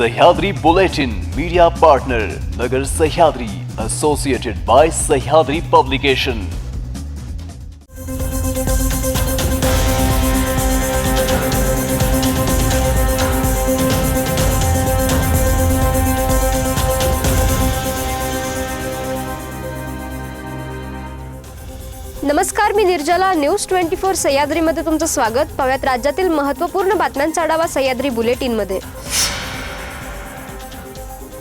Sahyadri Bulletin media partner Nagar Sahyadri associated by Sahyadri publication नमस्कार मी Nirjala. News twenty four सह्याद्रीमध्ये तुमचं स्वागत. पाहूयात राज्यातील महत्त्वपूर्ण बातम्यांचा आढावा सह्याद्री बुलेटिनमध्ये.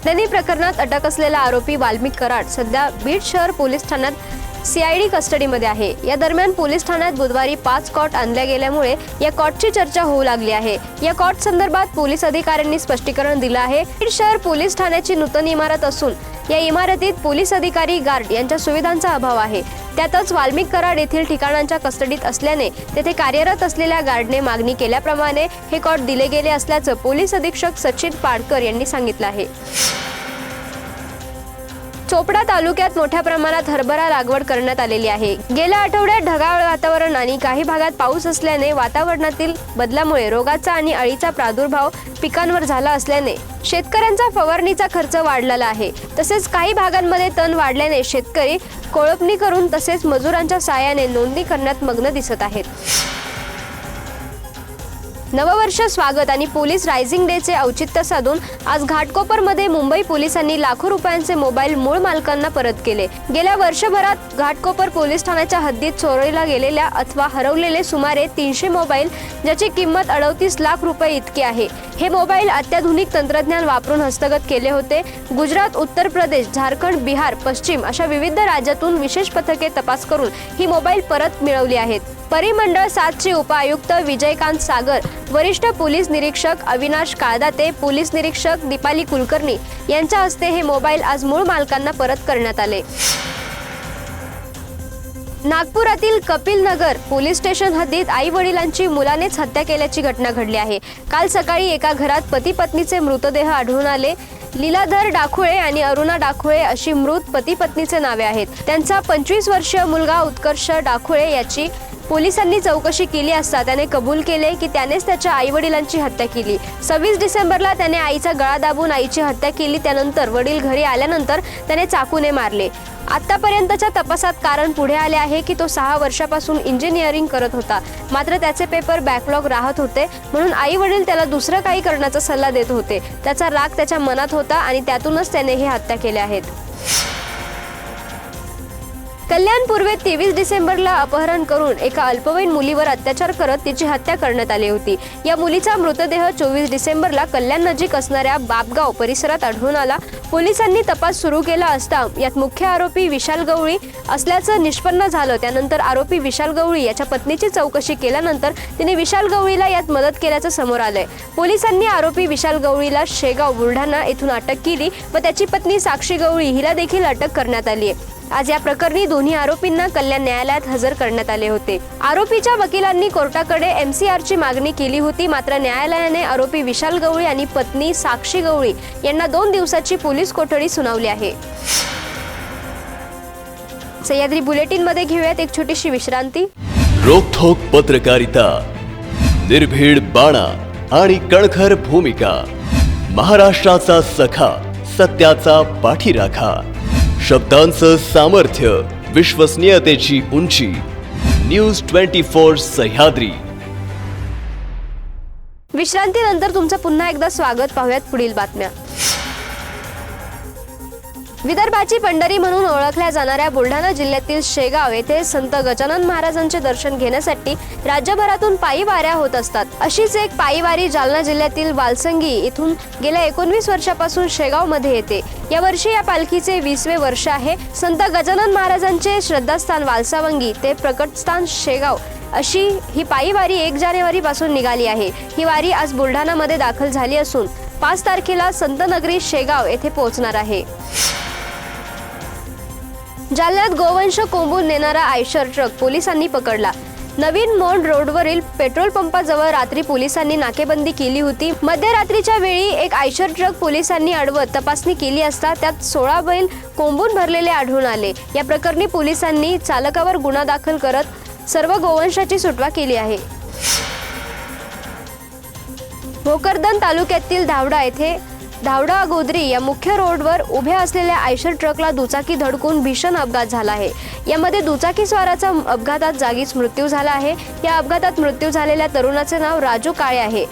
त्यांनी प्रकरणात अटक असलेला आरोपी वाल्मिक कराड सध्या बीड शहर पोलीस ठाण्यात सीआयडी कस्टडीमध्ये आहे. या दरम्यान पोलीस ठाण्यात बुधवारी पाच कॉट आणल्या गेल्यामुळे या कॉटची चर्चा होऊ लागली आहे. या कॉट संदर्भात पोलीस अधिकाऱ्यांनी स्पष्टीकरण दिलं आहे. बीड शहर पोलीस ठाण्याची नूतन इमारत असून या इमारतीत पोलीस अधिकारी गार्ड यांच्या सुविधांचा अभाव आहे. त्यातच वाल्मिक कराड येथील ठिकाणांच्या कस्टडीत असल्याने तेथे कार्यरत असलेल्या गार्डने मागणी केल्याप्रमाणे हे कॉट दिले गेले असल्याचं पोलीस अधीक्षक सचिन पाडकर यांनी सांगितलं आहे. चोपडा तालुक्यात मोठ्या प्रमाणात हरभरा लागवड करण्यात आलेली आहे. गेल्या आठवड्यात ढगाळ वातावरण आणि काही भागात पाऊस असल्याने वातावरणातील बदलामुळे रोगाचा आणि अळीचा प्रादुर्भाव पिकांवर झाला असल्याने शेतकऱ्यांचा फवारणीचा खर्च वाढलेला आहे. तसेच काही भागांमध्ये तण वाढल्याने शेतकरी कोळपणी करून तसेच मजुरांच्या साहाय्याने नोंदणी करण्यात मग्न दिसत आहेत. नववर्ष स्वागत आणि पोलीस रायझिंग डेचे औचित्य साधून आज घाटकोपरमध्ये मुंबई पोलिसांनी लाखो रुपयांचे मोबाईल मूळ मालकांना परत केले. गेल्या वर्षभरात घाटकोपर पोलीस ठाण्याच्या हद्दीत चोरीला गेलेल्या अथवा हरवलेले सुमारे तीनशे मोबाईल ज्याची किंमत अडतीस लाख रुपये इतकी आहे. हे मोबाईल अत्याधुनिक तंत्रज्ञान वापरून हस्तगत केले होते. गुजरात उत्तर प्रदेश झारखंड बिहार पश्चिम अशा विविध राज्यातून विशेष पथके तपास करून ही मोबाईल परत मिळवली आहेत. परिमंडळ सातचे उपायुक्त विजयकांत सागर वरिष्ठ पोलीस निरीक्षक अविनाश काळदाते पोलीस निरीक्षक दीपाली कुलकर्णी यांच्या हस्ते हे मोबाईल आज मूळ मालकांना परत करण्यात आले. नागपुरातील कपिल नगर पोलीस स्टेशन हद्दीत आई वडिलांची मुलानेच हत्या केल्याची घटना घडली आहे. काल सकाळी एका घरात पती पत्नीचे मृतदेह आढळून आले. लीलाधर डाकुळे आणि अरुणा डाकुळे अशी मृत पती पत्नीचे नावे आहेत. त्यांचा पंचवीस वर्षीय मुलगा उत्कर्ष डाकुळे याची पोलिसांनी चौकशी केली असता त्याने कबूल केले की त्यानेच त्याच्या आई वडिलांची हत्या केली. सव्वीस डिसेंबरला त्याने आईचा गळा दाबून आईची हत्या केली त्यानंतर वडील घरी आल्यानंतर त्याने चाकूने मारले. आतापर्यंतच्या तपासात कारण पुढे आले आहे की तो सहा वर्षापासून इंजिनिअरिंग करत होता. मात्र त्याचे पेपर बॅकलॉग राहत होते म्हणून आई वडील त्याला दुसरं काही करण्याचा सल्ला देत होते. त्याचा राग त्याच्या मनात होता आणि त्यातूनच त्याने ही हत्या केल्या आहेत. कल्याण पूर्वेत तेवीस डिसेंबरला अपहरण करून एका अल्पवयीन मुलीवर अत्याचार करत तिची हत्या करण्यात आली होती. या मुलीचा मृतदेह चोवीस डिसेंबरला कल्याण नजीक असणाऱ्या बापगाव परिसरात आढळून आला. पोलिसांनी तपास सुरू केला असता यात मुख्य आरोपी विशाल गवळी असल्याचं निष्पन्न झालं. त्यानंतर आरोपी विशाल गवळी याच्या पत्नीची चौकशी केल्यानंतर तिने विशाल गवळीला यात मदत केल्याचं समोर आलंय. पोलिसांनी आरोपी विशाल गवळीला शेगाव बुलढाणा येथून अटक केली व त्याची पत्नी साक्षी गवळी हिला देखील अटक करण्यात आली आहे आज या प्रकरणी दोन्ही आरोपींना कल्याण न्यायालयात हजर करण्यात आले होते. आरोपीच्या वकिलांनी कोर्टाकडे एमसीआरची मागणी केली होती. मात्र न्यायालयाने आरोपी विशाल गवळी आणि पत्नी साक्षी गवळी यांना दोन दिवसाची पोलीस कोठडी सुनावली आहे. सह्याद्री बुलेटिनमध्ये घेऊयात एक छोटीशी विश्रांती. रोखोक पत्रकारिता निर्भीड बाणा आणि कणखर भूमिका महाराष्ट्राचा सखा सत्याचा पाठीराखा. शब्दांचं सामर्थ्य विश्वसनीयतेची उंची. News twenty four Sahyadri. विश्रांतीनंतर तुमचं पुन्हा एकदा स्वागत. पाहूयात पुढील बातम्या. विदर्भाची पंढरी म्हणून ओळखल्या जाणाऱ्या बुलढाणा जिल्ह्यातील शेगाव येथे संत गजानन महाराजांचे दर्शन घेण्यासाठी राज्यभरातून पायी वाऱ्या होत असतात. अशीच एक पायी वारी जालना जिल्ह्यातील वालसंगी इथून गेल्या एकोणवीस वर्षापासून शेगावमध्ये येते. यावर्षी या पालखीचे वीसवे वर्ष आहे. संत गजानन महाराजांचे श्रद्धास्थान वालसावंगी ते प्रकटस्थान शेगाव. अशी ही पायी वारी एक जानेवारी पासून निघाली आहे. ही वारी आज बुलढाणामध्ये दाखल झाली असून पाच तारखेला संतनगरी शेगाव येथे पोहोचणार आहे. जालन्यात गोवंश कोंबून नेणारा आयशर ट्रक पोलिसांनी पकडला. नवीन मोंड रोडवरील पेट्रोल पंपाजवळ रात्री पोलिसांनी नाकेबंदी केली होती. मध्यरात्रीच्या वेळी एक आयशर ट्रक पोलिसांनी अडवत तपासणी केली असता त्यात सोळा बैल कोंबून भरलेले आढळून आले. या प्रकरणी पोलिसांनी चालकावर गुन्हा दाखल करत सर्व गोवंशाची सुटवा केली आहे. भोकरदन तालुक्यातील धावडा येथे धावडा गोदरी या मुख्य रोडवर उभ्या असलेल्या आयशर ट्रकला दुचाकी धडकून भीषण अपघात झाला आहे. यामध्ये दुचाकी स्वाराचा अपघातात जागीच मृत्यू झाला आहे. या अपघातात मृत्यू झालेल्या तरुणाचे नाव राजू काळे आहे.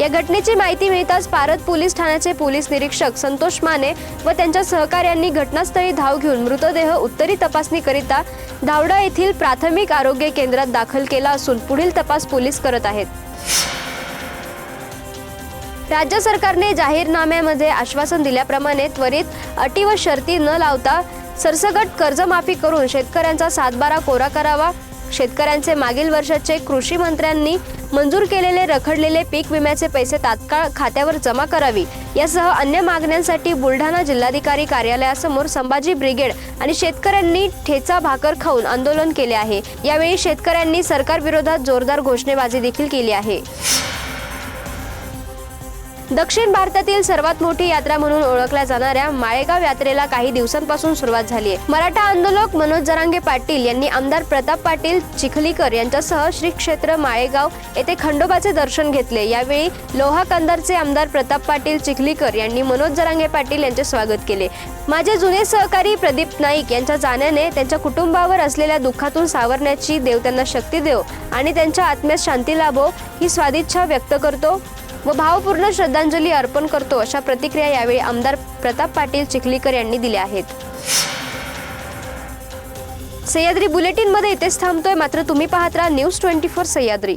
या घटनेची माहिती मिळताच पारद पोलीस ठाण्याचे पोलीस निरीक्षक संतोष माने व त्यांच्या सहकाऱ्यांनी घटनास्थळी धाव घेऊन मृतदेह उत्तरी तपासणीकरिता धावडा येथील प्राथमिक आरोग्य केंद्रात दाखल केला असून पुढील तपास पोलीस करत आहेत. राज्य सरकारने जाहीरनाम्यामध्ये आश्वासन दिल्याप्रमाणे त्वरित अटी व शर्ती न लावता सरसगट कर्जमाफी करून शेतकऱ्यांचा सातबारा कोरा करावा. शेतकऱ्यांचे मागील वर्षाचे कृषी मंत्र्यांनी मंजूर केलेले रखडलेले पीक विम्याचे पैसे तात्काळ खात्यावर जमा करावी. यासह अन्य मागण्यांसाठी बुलढाणा जिल्हाधिकारी कार्यालयासमोर संभाजी ब्रिगेड आणि शेतकऱ्यांनी ठेचा भाकर खाऊन आंदोलन केले आहे. यावेळी शेतकऱ्यांनी सरकारविरोधात जोरदार घोषणेबाजी देखील केली आहे. दक्षिण भारतातील सर्वात मोठी यात्रा म्हणून ओळखल्या जाणाऱ्या माळेगाव यात्रेला काही दिवसांपासून सुरुवात झाली आहे. मराठा आंदोलक मनोज जरांगे पाटील यांनी आमदार प्रताप पाटील चिखलीकर यांच्यासह श्री क्षेत्र माळेगाव येथे खंडोबाचे दर्शन घेतले. यावेळी लोहा कंदारचे आमदार प्रताप पाटील चिखलीकर यांनी मनोज जरांगे पाटील यांचे स्वागत केले. माझे जुने सहकारी प्रदीप नाईक यांच्या जाण्याने त्यांच्या कुटुंबावर असलेल्या दुःखातून सावरण्याची देव त्यांना शक्ती देव आणि त्यांच्या आत्म्यात शांती लाभो ही स्वादिच्छा व्यक्त करतो. व भावपूर्ण श्रद्धांजली अर्पण करतो अशा प्रतिक्रिया यावेळी आमदार प्रताप पाटील चिखलीकर यांनी दिल्या आहेत. सह्याद्री बुलेटिनमध्ये इथेच थांबतोय. मात्र तुम्ही पाहत राहा न्यूज ट्वेंटी फोर सह्याद्री.